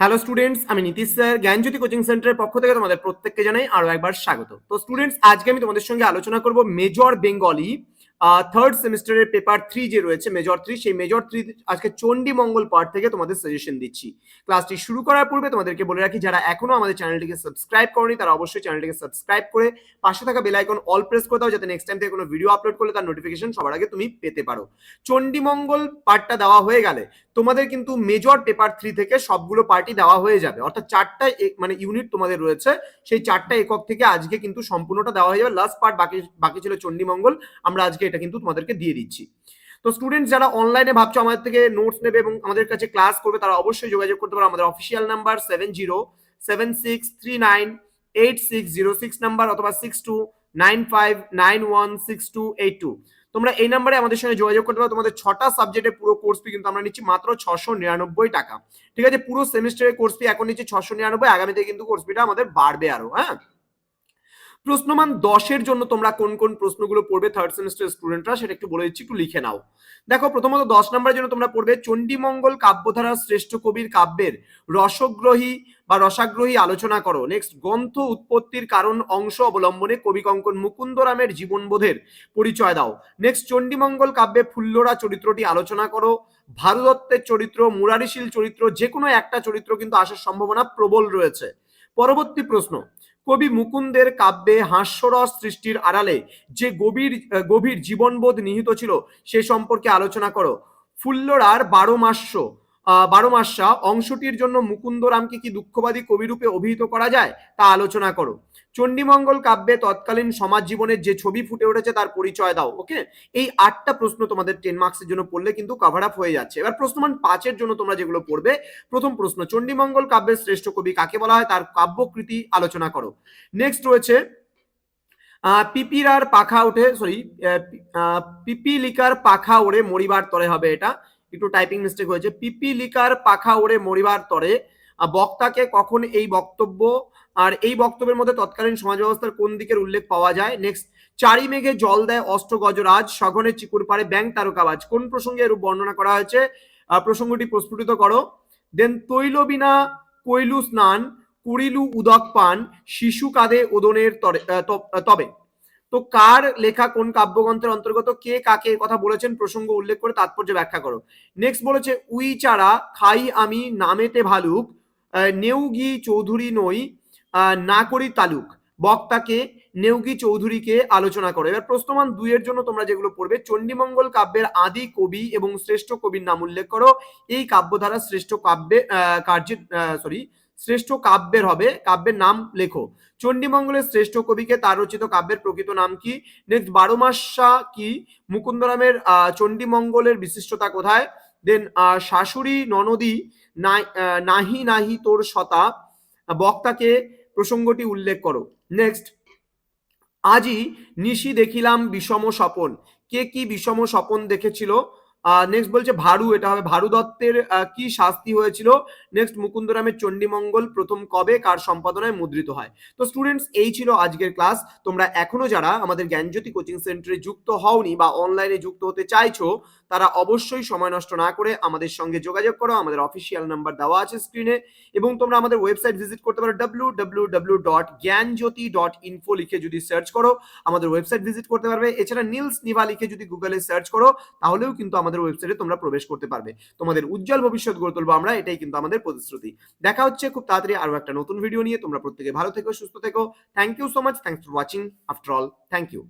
Hello students আমি Nitish sir, জ্ঞানজ্যোতি coaching সেন্টারের পক্ষ থেকে তোমাদের প্রত্যেককে জানাই আরও একবার স্বাগত। তো স্টুডেন্টস আজকে আমি তোমাদের সঙ্গে আলোচনা করব মেজর বেঙ্গলি থার্ড সেমিস্টারের পেপার থ্রি যে রয়েছে মেজর থ্রি সেই মেজর থ্রি আজকে চণ্ডী মঙ্গল পার্ট থেকে তোমাদের সাজেশন দিচ্ছি। ক্লাসটি শুরু করার পূর্বে তোমাদেরকে বলে রাখি, যারা এখনও আমাদের চ্যানেলটিকে সাবস্ক্রাইব করনি, তারা অবশ্যই চ্যানেলটিকে সাবস্ক্রাইব করে পাশে থাকা বেল আইকন অল প্রেস করে দাও, যাতে নেক্সট টাইম থেকে কোনো ভিডিও আপলোড করলে তার নোটিফিকেশন সবার আগে তুমি পেতে পারো। চণ্ডী মঙ্গল পার্টটা দেওয়া হয়ে গেলে তোমাদের কিন্তু মেজর পেপার থ্রি থেকে সবগুলো পার্টি দেওয়া হয়ে যাবে। অর্থাৎ চারটা মানে ইউনিট তোমাদের রয়েছে, সেই চারটা একক থেকে আজকে কিন্তু সম্পূর্ণটা দেওয়া হয়ে যাবে। লাস্ট পার্ট বাকি বাকি ছিল চণ্ডীমঙ্গল আমরা আজকে এটা কিন্তু তোমাদেরকে দিয়ে দিচ্ছি। তো স্টুডেন্ট যারা অনলাইনে ভাবছ আমাদের থেকে নোটস নেবে এবং আমাদের কাছে ক্লাস করবে, তারা অবশ্যই যোগাযোগ করতে পারো। আমাদের official number seven zero seven six three nine eight six zero six number অথবা six two nine five nine one six two eight two তোমরা এই নাম্বারে আমাদের সঙ্গে যোগাযোগ করতে পারো। তোমাদের ছটা সাবজেক্টের পুরো কোর্স ফি কিন্তু আমরা নিচ্ছি মাত্র ছশো নিরানব্বই টাকা। ঠিক আছে? পুরো সেমিস্টারের কোর্স ফি এখন নিচ্ছি ছশো নিরানব্বই, আগামীতে কিন্তু কোর্স ফিটা আমাদের বাড়বে আরও হ্যাঁ? প্রশ্নমান দশের জন্য তোমরা কোন কোন প্রশ্নগুলো পড়বে থার্ড সেমিস্টার স্টুডেন্টরা সেটা একটু বলে দিচ্ছি, একটু লিখে নাও। দেখো, প্রথমত দশ নম্বরের জন্য তোমরা পড়বে চণ্ডীমঙ্গল কাব্যধারার শ্রেষ্ঠ কবির কাব্যের রসগ্রহী বা রসাগ্রহী আলোচনা করো। নেক্সট গ্রন্থ উৎপত্তির কারণ অংশ অবলম্বনে কবি কঙ্কন মুকুন্দরামের জীবনবোধের পরিচয় দাও। নেক্সট চণ্ডীমঙ্গল কাব্যে ফুল্লরা চরিত্রটি আলোচনা করো। ভারদত্তের চরিত্র, মুরারিশীল চরিত্র যে কোনো একটা চরিত্র কিন্তু আসার সম্ভাবনা প্রবল রয়েছে। পরবর্তী প্রশ্ন কবি মুকুন্দের কাব্যে হাস্যরস সৃষ্টির আড়ালে যে গভীর গভীর জীবনবোধ নিহিত ছিল, সে সম্পর্কে আলোচনা করো। ফুল্লরার বারো মাস্য বারো মাসা অংশটির জন্য মুকুন্দরামকে কি দুঃখবাদী কবিরূপে অভিহিত করা যায়? তা আলোচনা করো। চণ্ডীমঙ্গল কাব্যে তৎকালীন সমাজ জীবনের যে ছবি ফুটে উঠেছে তার পরিচয় দাও ওকে এই আটটা প্রশ্ন তোমাদের টেন মার্কসের জন্য পড়লে কিন্তু কভার আপ হয়ে যাচ্ছে। এবার প্রশ্নমান পাঁচের জন্য তোমরা যেগুলো পড়বে, প্রথম প্রশ্ন, চণ্ডীমঙ্গল কাব্যের শ্রেষ্ঠ কবি কাকে বলা হয়? তার কাব্যকৃতি আলোচনা করো। নেক্সট রয়েছে পিপিরার পাখা ওঠে সরি পিপিলিকার পাখা ওড়ে মরিবার তরে হবে এটা। একটু টাইপিং মিস্টেক হয়েছে। পিপিলিকার পাখা ওড়ে মরিবার তরে বক্তাকে কখন এই বক্তব্য আর এই বক্তব্যের মধ্যে তৎকালীন সমাজ ব্যবস্থার কোন দিকের উল্লেখ পাওয়া যায়? নেক্সট চারি মেঘে জল দেয় অষ্ট গজরাজ, সঘনে চিকুর পারে ব্যাং তারকাবাজ। কোন প্রসঙ্গে এরূপ বর্ণনা করা হয়েছে? প্রসঙ্গটি প্রস্ফুটিত করো। দেন তৈলবিনা কৈলু স্নান, কুড়িলু উদক পান, শিশু কাঁধে ওদনের তরে তবে। তো কার লেখা কোন কাব্যগ্রন্থের অন্তর্গত? কে কাকে কথা বলেছেন? প্রসঙ্গ উল্লেখ করে তাৎপর্য ব্যাখ্যা করো। নেক্সট বলেছে, উই চারা খাই আমি নামেতে ভালুক নেউগি চৌধুরী নই না করি তালুক। বক্তাকে নেউগি চৌধুরীকে আলোচনা করো। এবার প্রশ্নমান দুইয়ের জন্য তোমরা যেগুলো পড়বে, চণ্ডীমঙ্গল কাব্যের আদি কবি এবং শ্রেষ্ঠ কবির নাম উল্লেখ করো। এই কাব্যধারা শ্রেষ্ঠ কাব্যে কার্যের সরি শ্রেষ্ঠ কাব্যের হবে, কাব্যের নাম লেখো। চণ্ডীমঙ্গলের শ্রেষ্ঠ কবিকে তার রচিত কাব্যের প্রকৃত নাম কি? নেক্সট বারো মাসা কি? মুকুন্দরামের চণ্ডীমঙ্গলের বিশিষ্টতা কোথায়? দেন শাশুড়ি ননদী নাহি নাহি তোর সতা, বক্তাকে প্রসঙ্গটি উল্লেখ করো। নেক্সট আজই নিশি দেখিলাম বিষম স্বপন। কে কি বিষম স্বপন দেখেছিল? নেক্সট বলছে ভারু, এটা হবে ভারু দত্তের কি শাস্তি হয়েছিল? নেক্সট মুকুন্দরামের চণ্ডীমঙ্গল প্রথম কবে কার সম্পাদনায় মুদ্রিত হয়? তো স্টুডেন্টস এই ছিল আজকের ক্লাস তোমরা এখনও যারা আমাদের জ্ঞানজ্যোতি কোচিং সেন্টারে যুক্ত হওনি বা অনলাইনে যুক্ত হতে চাইছো, তারা অবশ্যই সময় নষ্ট না করে আমাদের সঙ্গে যোগাযোগ করো। আমাদের অফিসিয়াল নাম্বার দেওয়া আছে স্ক্রিনে এবং তোমরা আমাদের ওয়েবসাইট ভিজিট করতে পারো W W W dot Gyanjyoti dot info লিখে যদি সার্চ করো, আমাদের ওয়েবসাইট ভিজিট করতে পারবে। এছাড়া নীলস নিভা লিখে যদি গুগলে সার্চ করো, তাহলেও কিন্তু আমাদের ওয়েবসাইটে তোমরা প্রবেশ করতে পারবে। তোমাদের উজ্জ্বল ভবিষ্যৎ গড়ে তুলবো আমরা, এটাই কিন্তু আমাদের প্রতিশ্রুতি। দেখা হচ্ছে খুব তাড়াতাড়ি আরও একটা নতুন ভিডিও নিয়ে। তোমরা প্রত্যেকে ভালো থেকো, সুস্থ থেকো। Thank you so much thanks for watching after all thank you